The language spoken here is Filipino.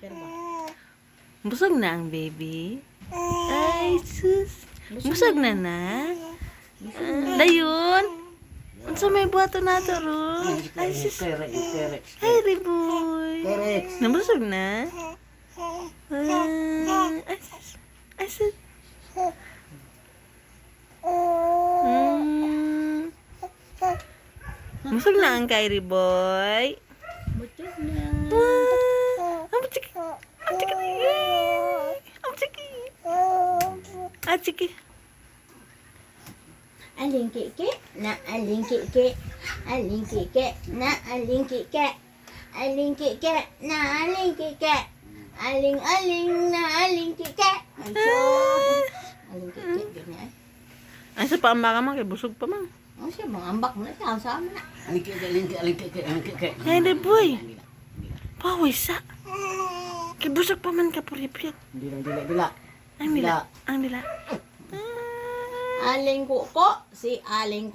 Pero ba? Busog na ang baby. Ay, sus. Busog na na. Dayon. Unsa may buhato na to ro? Ay, sus. Ay, riboy. Nabusog na? Ah, ay, sus. Ay, sus. Mm. Busog na ang Kyrie boy. Butog na. 아치기 아치기 아치기 Aling keke, na aling keke, aling keke, na aling keke, aling keke, na aling keke, aling aling na aling keke. Aling keke gini. Eh. Ay sa paamba ka man kay. Oh, siya mga ambak mo na na. Aling keke, aling keke, aling keke, aling keke. Hindi Kay busog pa man ka puripyat. Dila, dila, dila. Ang dila. Ang dila. Aling kuko, si aling